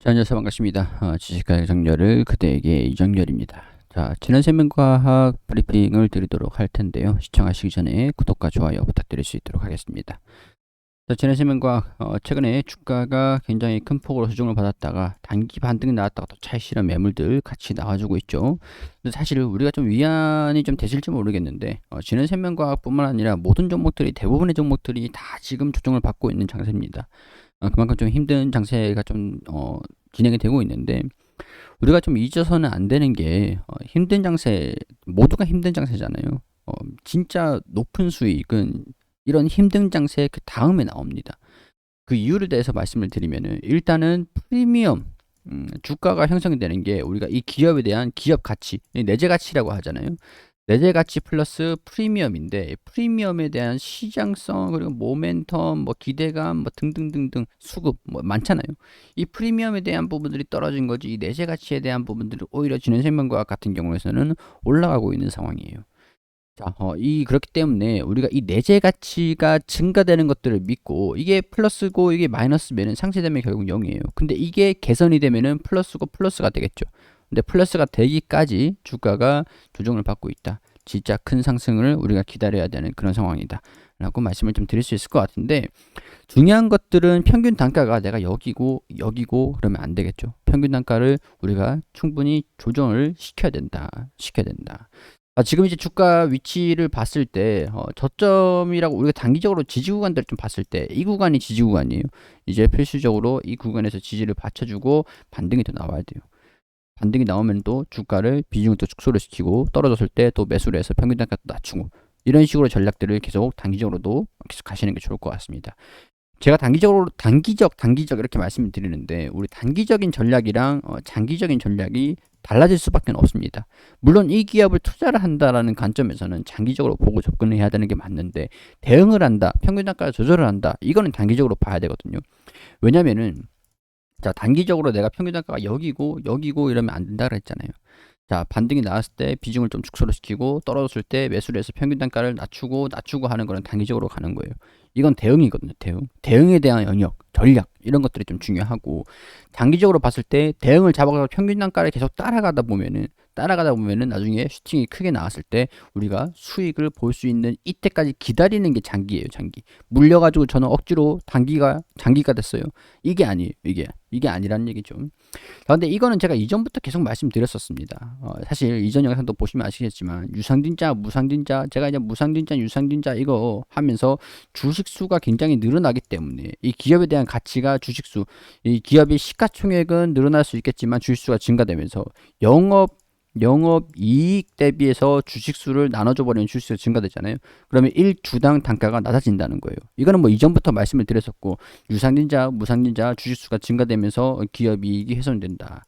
자, 안녕하세요. 반갑습니다. 어, 지식가의 정렬을 그대에게 이정렬입니다. 자, 지난 세면과학 브리핑을 드리도록 할 텐데요. 시청하시기 전에 구독과 좋아요 부탁드릴 수 있도록 하겠습니다. 자, 지난 세면과학, 어, 최근에 주가가 굉장히 큰 폭으로 수정을 받았다가 단기 반등이 나왔다가 또 차익 실현 매물들 같이 나와주고 있죠. 근데 사실 우리가 좀 위안이 좀 되실지 모르겠는데, 어, 지난 세면과학뿐만 아니라 모든 종목들이 대부분의 종목들이 다 지금 조정을 받고 있는 장세입니다. 어, 그만큼 좀 힘든 장세가 좀 어, 진행이 되고 있는데 우리가 좀 잊어서는 안 되는 게 어, 힘든 장세 모두가 힘든 장세잖아요. 어, 진짜 높은 수익은 이런 힘든 장세 그 다음에 나옵니다. 그 이유에 대해서 말씀을 드리면은 일단은 프리미엄 음, 주가가 형성이 되는 게 우리가 이 기업에 대한 기업 가치, 내재 가치라고 하잖아요. 내재 가치 플러스 프리미엄인데 프리미엄에 대한 시장성 그리고 모멘텀 뭐 기대감 뭐 등등등등 수급 뭐 많잖아요. 이 프리미엄에 대한 부분들이 떨어진 거지 이 내재 가치에 대한 부분들이 오히려 진행생명과 같은 경우에서는 올라가고 있는 상황이에요. 자, 어, 이 그렇기 때문에 우리가 이 내재 가치가 증가되는 것들을 믿고 이게 플러스고 이게 마이너스면은 상쇄되면 결국 0이에요. 근데 이게 개선이 되면은 플러스고 플러스가 되겠죠. 근데 플러스가 되기까지 주가가 조정을 받고 있다. 진짜 큰 상승을 우리가 기다려야 되는 그런 상황이다. 라고 말씀을 좀 드릴 수 있을 것 같은데 중요한 것들은 평균 단가가 내가 여기고 여기고 그러면 안 되겠죠. 평균 단가를 우리가 충분히 조정을 시켜야 된다. 시켜야 된다. 아, 지금 이제 주가 위치를 봤을 때 어, 저점이라고 우리가 단기적으로 지지 구간들을 좀 봤을 때 이 구간이 지지 구간이에요. 이제 필수적으로 이 구간에서 지지를 받쳐주고 반등이 더 나와야 돼요. 반등이 나오면 또 주가를 비중을 또 축소를 시키고 떨어졌을 때 또 매수를 해서 평균 단가도 낮추고 이런 식으로 전략들을 계속 단기적으로도 계속 가시는 게 좋을 것 같습니다. 제가 단기적으로 단기적 단기적 이렇게 말씀을 드리는데 우리 단기적인 전략이랑 어, 장기적인 전략이 달라질 수밖에 없습니다. 물론 이 기업을 투자를 한다라는 관점에서는 장기적으로 보고 접근을 해야 되는 게 맞는데 대응을 한다, 평균 단가를 조절을 한다, 이거는 단기적으로 봐야 되거든요. 왜냐면은 자 단기적으로 내가 평균 단가가 여기고 여기고 이러면 안 된다 그랬잖아요. 자 반등이 나왔을 때 비중을 좀 축소를 시키고 떨어졌을 때 매수를 해서 평균 단가를 낮추고 낮추고 하는 거는 단기적으로 가는 거예요. 이건 대응이거든요. 대응. 대응에 대한 영역, 전략 이런 것들이 좀 중요하고 장기적으로 봤을 때 대응을 잡아가서 평균 단가를 계속 따라가다 보면은 따라가다 보면은 나중에 슈팅이 크게 나왔을 때 우리가 수익을 볼 수 있는 이때까지 기다리는 게 장기예요, 장기. 물려가지고 저는 억지로 단기가 장기가 됐어요. 이게 아니에요, 이게 이게 아니라는 얘기죠. 그런데 이거는 제가 이전부터 계속 말씀드렸었습니다. 어, 사실 이전 영상도 보시면 아시겠지만 유상진자, 무상진자, 제가 이제 무상진자, 유상진자 이거 하면서 주식 수가 굉장히 늘어나기 때문에 이 기업에 대한 가치가 주식수, 이 기업의 시가총액은 늘어날 수 있겠지만 주식수가 증가되면서 영업 영업 이익 대비해서 주식수를 나눠줘 버리면 주식수가 증가되잖아요. 그러면 1주당 단가가 낮아진다는 거예요. 이거는 뭐 이전부터 말씀을 드렸었고 유상진자, 무상진자 주식수가 증가되면서 기업 이익이 훼손된다.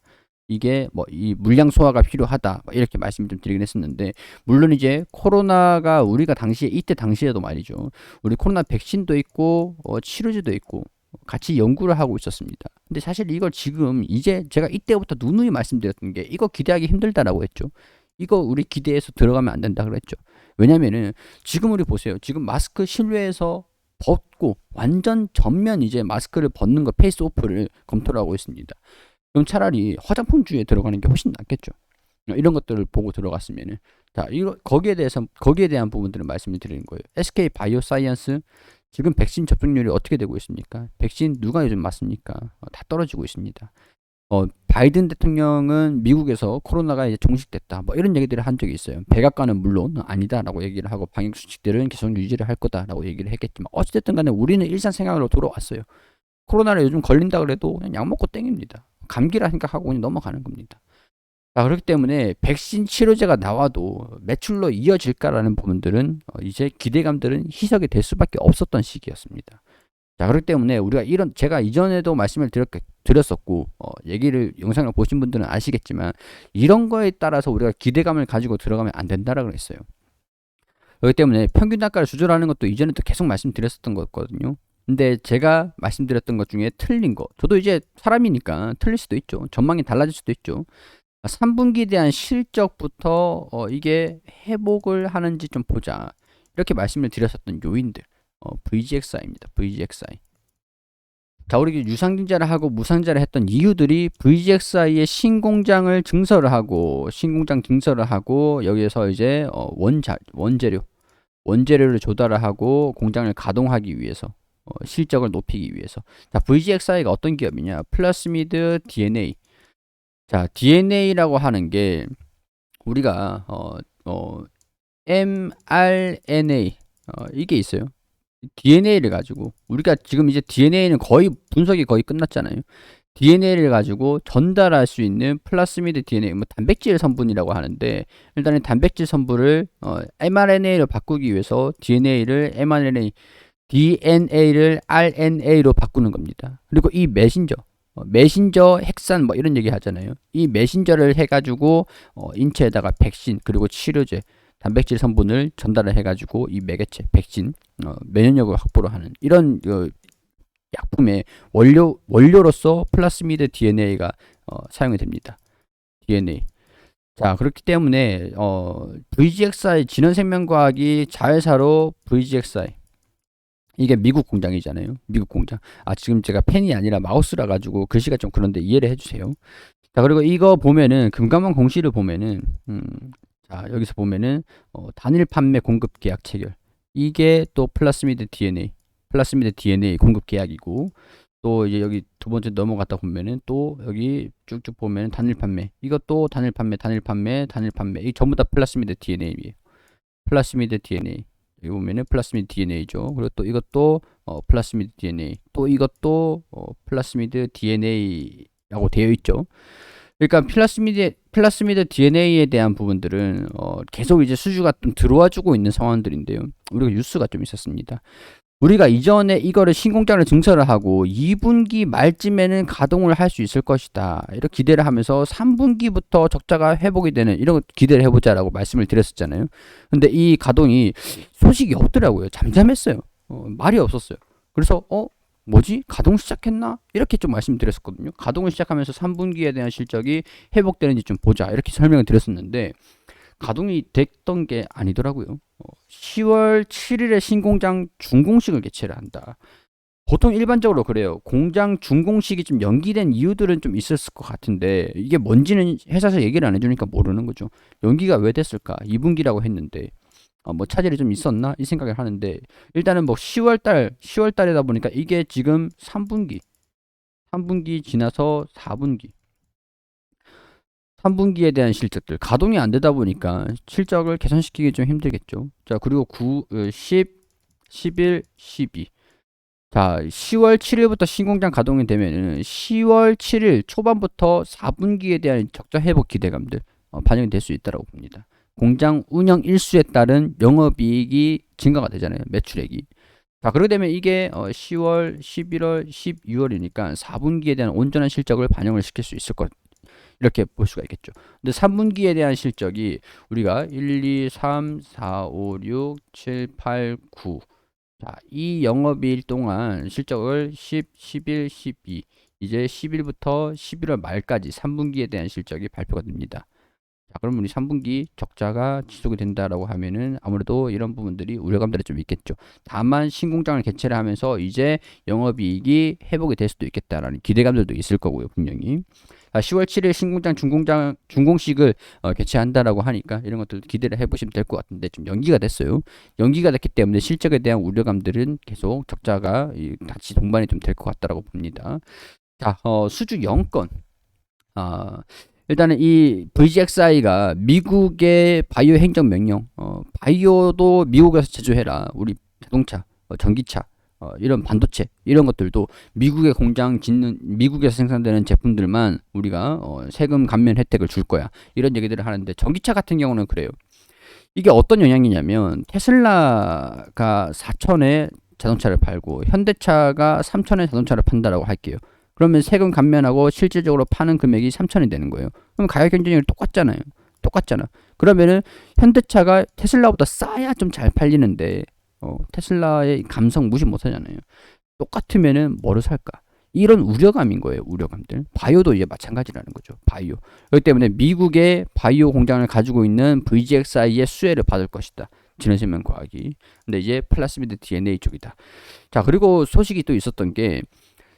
이게 뭐 이 물량 소화가 필요하다 이렇게 말씀 좀 드리긴 했었는데 물론 이제 코로나가 우리가 당시에 이때 당시에도 말이죠 우리 코로나 백신도 있고 어, 치료제도 있고 같이 연구를 하고 있었습니다. 근데 사실 이걸 지금 이제 제가 이때부터 누누이 말씀드렸던 게 이거 기대하기 힘들다라고 했죠. 이거 우리 기대해서 들어가면 안 된다 그랬죠. 왜냐면은 지금 우리 보세요. 지금 마스크 실외에서 벗고 완전 전면 이제 마스크를 벗는 거 페이스 오프를 검토를 하고 있습니다. 그럼 차라리 화장품주에 들어가는 게 훨씬 낫겠죠. 이런 것들을 보고 들어갔으면은 자, 이거 거기에 대해서 거기에 대한 부분들을 말씀을 드리는 거예요. SK 바이오사이언스 지금 백신 접종률이 어떻게 되고 있습니까? 백신 누가 요즘 맞습니까? 어, 다 떨어지고 있습니다. 어, 바이든 대통령은 미국에서 코로나가 이제 종식됐다. 뭐 이런 얘기들을 한 적이 있어요. 백악관은 물론 아니다라고 얘기를 하고 방역 수칙들은 계속 유지를 할 거다라고 얘기를 했겠지만 어찌됐든 간에 우리는 일상 생활로 돌아왔어요. 코로나를 요즘 걸린다 그래도 그냥 약 먹고 땡깁니다. 감기라 생각하고 그냥 넘어가는 겁니다. 자, 그렇기 때문에 백신 치료제가 나와도 매출로 이어질까라는 부분들은 어, 이제 기대감들은 희석이 될 수밖에 없었던 시기였습니다. 자, 그렇기 때문에 우리가 이런 제가 이전에도 말씀을 드렸, 드렸었고 어, 얘기를 영상을 보신 분들은 아시겠지만 이런 거에 따라서 우리가 기대감을 가지고 들어가면 안 된다라고 그랬어요. 그렇기 때문에 평균 단가를 조절하는 것도 이전에도 계속 말씀드렸었던 거였거든요. 근데 제가 말씀드렸던 것 중에 틀린 거 저도 이제 사람이니까 틀릴 수도 있죠. 전망이 달라질 수도 있죠. 3분기에 대한 실적부터 어, 이게 회복을 하는지 좀 보자. 이렇게 말씀을 드렸었던 요인들. 어, VGXI입니다. VGXI. 자, 우리 유상증자를 하고 무상자를 했던 이유들이 VGXI의 신공장을 증설을 하고 신공장 증설을 하고 여기에서 이제 어, 원자 원재료 원재료를 조달을 하고 공장을 가동하기 위해서 어, 실적을 높이기 위해서 자 VGXI가 어떤 기업이냐 플라스미드 DNA 자 DNA라고 하는 게 우리가 어, 어, mRNA 어, 이게 있어요 DNA를 가지고 우리가 지금 이제 DNA는 거의 분석이 거의 끝났잖아요. DNA를 가지고 전달할 수 있는 플라스미드 DNA, 뭐 단백질 성분이라고 하는데 일단은 단백질 성분을 어, mRNA로 바꾸기 위해서 DNA를 mRNA, DNA를 RNA로 바꾸는 겁니다. 그리고 이 메신저, 어, 메신저 핵산 뭐 이런 얘기 하잖아요. 이 메신저를 해가지고 어, 인체에다가 백신 그리고 치료제 단백질 성분을 전달을 해가지고 이 매개체 백신 어, 면역력을 확보를 하는 이런 어, 약품의 원료 원료로서 플라스미드 DNA가 어, 사용이 됩니다. DNA. 자 그렇기 때문에 어, VGXI 진원생명과학이 자회사로 VGXI 이게 미국 공장이잖아요. 미국 공장. 아 지금 제가 펜이 아니라 마우스라 가지고 글씨가 좀 그런데 이해를 해주세요. 자 그리고 이거 보면은 금감원 공시를 보면은 음, 자 여기서 보면은 어, 단일 판매 공급 계약 체결 이게 또 플라스미드 DNA 플라스미드 DNA 공급 계약이고 또 이제 여기 두 번째 넘어갔다 보면은 또 여기 쭉쭉 보면 단일 판매 이것도 단일 판매 단일 판매 단일 판매 이 전부 다 플라스미드 DNA예요 플라스미드 DNA 여기 보면은 플라스미드 DNA죠 그리고 또 이것도 어, 플라스미드 DNA 또 이것도 어, 플라스미드 DNA라고 되어 있죠 그러니까 플라스미드 플라스미드 DNA에 대한 부분들은 어, 계속 이제 수주가 좀 들어와 주고 있는 상황들인데요. 우리가 뉴스가 좀 있었습니다. 우리가 이전에 이거를 신공장을 증설을 하고 2분기 말쯤에는 가동을 할 수 있을 것이다. 이렇게 기대를 하면서 3분기부터 적자가 회복이 되는 이런 기대를 해보자라고 말씀을 드렸었잖아요. 근데 이 가동이 소식이 없더라고요. 잠잠했어요. 어, 말이 없었어요. 그래서 어 뭐지? 가동 시작했나? 이렇게 좀 말씀드렸었거든요. 가동을 시작하면서 3분기에 대한 실적이 회복되는지 좀 보자. 이렇게 설명을 드렸었는데 가동이 됐던 게 아니더라고요. 10월 7일에 신공장 준공식을 개최를 한다. 보통 일반적으로 그래요. 공장 준공식이 좀 연기된 이유들은 좀 있었을 것 같은데 이게 뭔지는 회사에서 얘기를 안 해주니까 모르는 거죠. 연기가 왜 됐을까? 2분기라고 했는데 어, 뭐 차질이 좀 있었나 이 생각을 하는데 일단은 뭐 10월달 10월달이다 보니까 이게 지금 3분기 3분기 지나서 4분기 3분기에 대한 실적들 가동이 안 되다 보니까 실적을 개선시키기 좀 힘들겠죠. 자 그리고 9, 10, 11, 12. 자 10월 7일부터 신공장 가동이 되면은 10월 7일 초반부터 4분기에 대한 적자 회복 기대감들 어, 반영이 될 수 있다고 봅니다. 공장 운영 일수에 따른 영업이익이 증가가 되잖아요. 매출액이. 자, 그렇게 되면 이게 어 10월, 11월, 12월이니까 4분기에 대한 온전한 실적을 반영을 시킬 수 있을 것 이렇게 볼 수가 있겠죠. 근데 3분기에 대한 실적이 우리가 1, 2, 3, 4, 5, 6, 7, 8, 9. 자, 이 영업일 동안 실적을 10, 11, 12. 이제 10일부터 11월 말까지 3분기에 대한 실적이 발표가 됩니다. 자, 그럼 우리 3분기 적자가 지속이 된다라고 하면은 아무래도 이런 부분들이 우려감들이 좀 있겠죠. 다만 신공장을 개최를 하면서 이제 영업이익이 회복이 될 수도 있겠다라는 기대감들도 있을 거고요, 분명히. 아, 10월 7일 신공장 중공장 중공식을 어, 개최한다라고 하니까 이런 것들 기대를 해보시면 될 것 같은데 좀 연기가 됐어요. 연기가 됐기 때문에 실적에 대한 우려감들은 계속 적자가 이, 같이 동반이 좀 될 것 같다라고 봅니다. 자, 어, 수주 0건. 아, 일단은 이 VGXI가 미국의 바이오 행정 명령, 어, 바이오도 미국에서 제조해라. 우리 자동차, 어, 전기차, 어, 이런 반도체 이런 것들도 미국의 공장 짓는 미국에서 생산되는 제품들만 우리가 어, 세금 감면 혜택을 줄 거야. 이런 얘기들을 하는데 전기차 같은 경우는 그래요. 이게 어떤 영향이냐면 테슬라가 4천에 자동차를 팔고 현대차가 3천에 자동차를 판다라고 할게요. 그러면 세금 감면하고 실질적으로 파는 금액이 3천이 되는 거예요. 그럼 가격 경쟁률이 똑같잖아요. 똑같잖아. 그러면은 현대차가 테슬라보다 싸야 좀 잘 팔리는데 어, 테슬라의 감성 무시 못 하잖아요. 똑같으면은 뭐를 살까? 이런 우려감인 거예요. 우려감들. 바이오도 이제 마찬가지라는 거죠. 바이오. 그렇기 때문에 미국의 바이오 공장을 가지고 있는 VGXI의 수혜를 받을 것이다. 진원세면 과학이. 근데 이제 플라스미드 DNA 쪽이다. 자, 그리고 소식이 또 있었던 게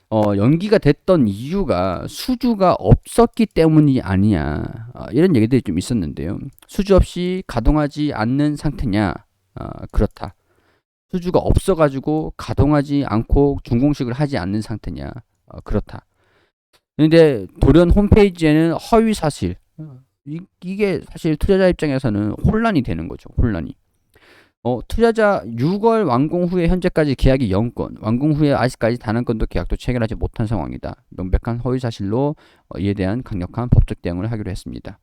어, 연기가 됐던 이유가 수주가 없었기 때문이 아니냐 어, 이런 얘기들이 좀 있었는데요. 수주 없이 가동하지 않는 상태냐 어, 그렇다. 수주가 없어가지고 가동하지 않고 준공식을 하지 않는 상태냐 어, 그렇다. 근데 돌연 홈페이지에는 허위 사실 이, 이게 사실 투자자 입장에서는 혼란이 되는 거죠. 혼란이. 어, 투자자 6월 완공 후에 현재까지 계약이 0건, 완공 후에 아직까지 단 한 건도 계약도 체결하지 못한 상황이다. 명백한 허위 사실로 어, 이에 대한 강력한 법적 대응을 하기로 했습니다.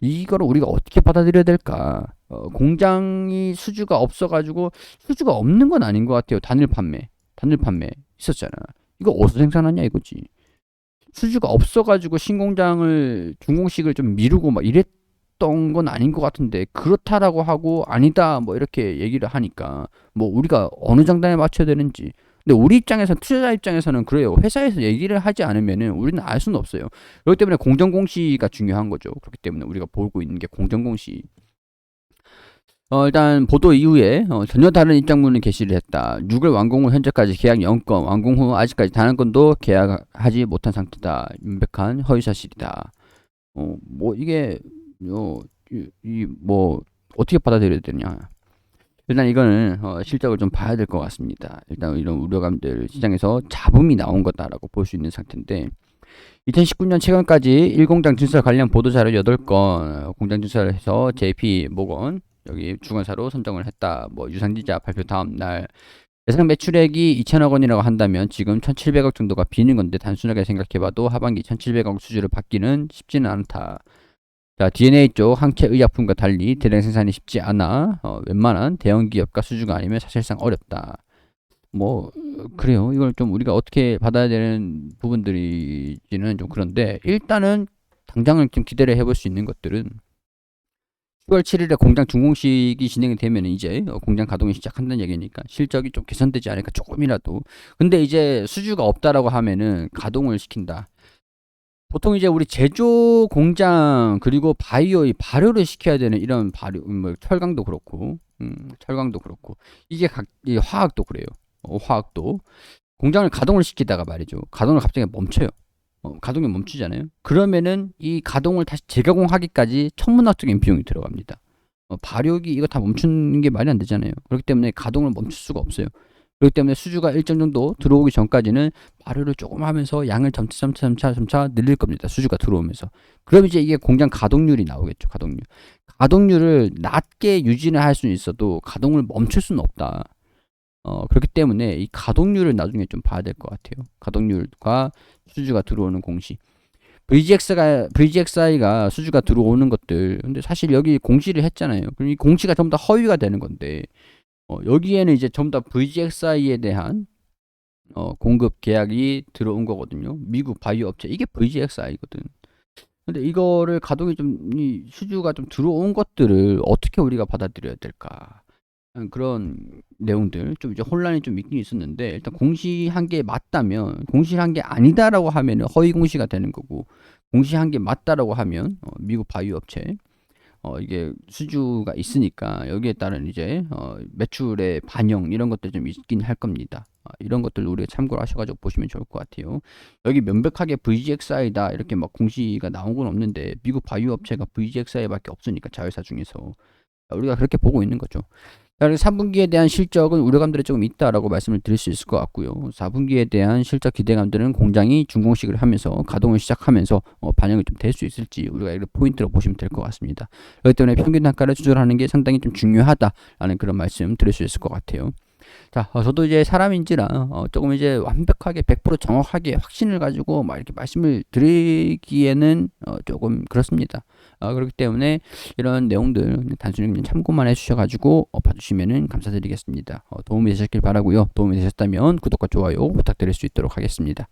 이거를 우리가 어떻게 받아들여야 될까? 어, 공장이 수주가 없어가지고 수주가 없는 건 아닌 것 같아요. 단일 판매, 단일 판매 있었잖아. 이거 어디서 생산하냐 이거지. 수주가 없어가지고 신공장을 준공식을 좀 미루고 막 이랬 던 건 아닌 것 같은데 그렇다라고 하고 아니다 뭐 이렇게 얘기를 하니까 뭐 우리가 어느 장단에 맞춰야 되는지 근데 우리 입장에서 투자자 입장에서는 그래요 회사에서 얘기를 하지 않으면은 우리는 알 수는 없어요 그렇기 때문에 공정공시가 중요한 거죠 그렇기 때문에 우리가 보고 있는 게 공정공시 어, 일단 보도 이후에 어, 전혀 다른 입장문을 게시를 했다. 6월 완공 후 현재까지 계약 0건, 완공 후 아직까지 단 한 건도 계약하지 못한 상태다. 명백한 허위 사실이다. 어, 뭐 이게 어, 이뭐 어떻게 받아들여야 되냐? 일단 이거는 어, 실적을 좀 봐야 될 것 같습니다. 일단 이런 우려감들 시장에서 잡음이 나온 거다라고 볼 수 있는 상태인데 2019년 최근까지 1공장 증설 관련 보도자료 8건 공장 증설을 해서 JP 모건 여기 주관사로 선정을 했다. 뭐 유상지자 발표 다음 날 예상 매출액이 2천억 원이라고 한다면 지금 1,700억 정도가 비는 건데 단순하게 생각해봐도 하반기 1,700억 수주를 받기는 쉽지는 않다. 자, DNA 쪽 항체 의약품과 달리 대량 생산이 쉽지 않아 어, 웬만한 대형 기업과 수주가 아니면 사실상 어렵다. 뭐 그래요. 이걸 좀 우리가 어떻게 받아야 되는 부분들이지는 좀 그런데 일단은 당장은 좀 기대를 해볼 수 있는 것들은 10월 7일에 공장 준공식이 진행이 되면 이제 어, 공장 가동이 시작한다는 얘기니까 실적이 좀 개선되지 않을까 조금이라도. 근데 이제 수주가 없다라고 하면은 가동을 시킨다. 보통 이제 우리 제조 공장 그리고 바이오 이 발효를 시켜야 되는 이런 발효 뭐 철강도 그렇고 음, 철강도 그렇고 이게 각 이 화학도 그래요. 어, 화학도 공장을 가동을 시키다가 말이죠. 가동을 갑자기 멈춰요. 어, 가동이 멈추잖아요. 그러면은 이 가동을 다시 재가공하기까지 천문학적인 비용이 들어갑니다. 어, 발효기 이거 다 멈추는 게 말이 안 되잖아요. 그렇기 때문에 가동을 멈출 수가 없어요. 그렇기 때문에 수주가 일정 정도 들어오기 전까지는 발효를 조금 하면서 양을 점차 점차 점차 점차 늘릴 겁니다. 수주가 들어오면서. 그럼 이제 이게 공장 가동률이 나오겠죠. 가동률. 가동률을 낮게 유지는 할 수는 있어도 가동을 멈출 수는 없다. 어, 그렇기 때문에 이 가동률을 나중에 좀 봐야 될 것 같아요. 가동률과 수주가 들어오는 공시. VGX가, VGXI가 수주가 들어오는 것들. 근데 사실 여기 공시를 했잖아요. 그럼 이 공시가 전부 다 허위가 되는 건데, 어, 여기에는 이제 전부 다 VGXI에 대한 어, 공급 계약이 들어온 거거든요. 미국 바이오 업체. 이게 VGXI거든. 근데 이거를 가동이 좀, 이 수주가 좀 들어온 것들을 어떻게 우리가 받아들여야 될까? 그런 내용들 좀 이제 혼란이 좀 있긴 있었는데 일단 공시한 게 맞다면 공시한 게 아니다라고 하면 허위 공시가 되는 거고 공시한 게 맞다라고 하면 어, 미국 바이오 업체 어, 이게 수주가 있으니까 여기에 따른 이제 어, 매출의 반영 이런 것들 좀 있긴 할 겁니다. 어, 이런 것들 우리가 참고를 하셔가지고 보시면 좋을 것 같아요. 여기 명백하게 VGXI다 이렇게 막 공시가 나온 건 없는데 미국 바이오 업체가 VGXI밖에 없으니까 자회사 중에서 우리가 그렇게 보고 있는 거죠. 그리고 3분기에 대한 실적은 우려감들이 조금 있다라고 말씀을 드릴 수 있을 것 같고요. 4분기에 대한 실적 기대감들은 공장이 준공식을 하면서 가동을 시작하면서 어, 반영이 좀 될 수 있을지 우리가 이를 포인트로 보시면 될 것 같습니다. 그렇기 때문에 평균 단가를 조절하는 게 상당히 좀 중요하다라는 그런 말씀 드릴 수 있을 것 같아요. 자, 어, 저도 이제 사람인지라 어, 조금 이제 완벽하게 100% 정확하게 확신을 가지고 막 이렇게 말씀을 드리기에는 어, 조금 그렇습니다. 어, 그렇기 때문에 이런 내용들 단순히 그냥 참고만 해주셔가지고 어, 봐주시면 감사드리겠습니다. 어, 도움이 되셨길 바라고요. 도움이 되셨다면 구독과 좋아요 부탁드릴 수 있도록 하겠습니다.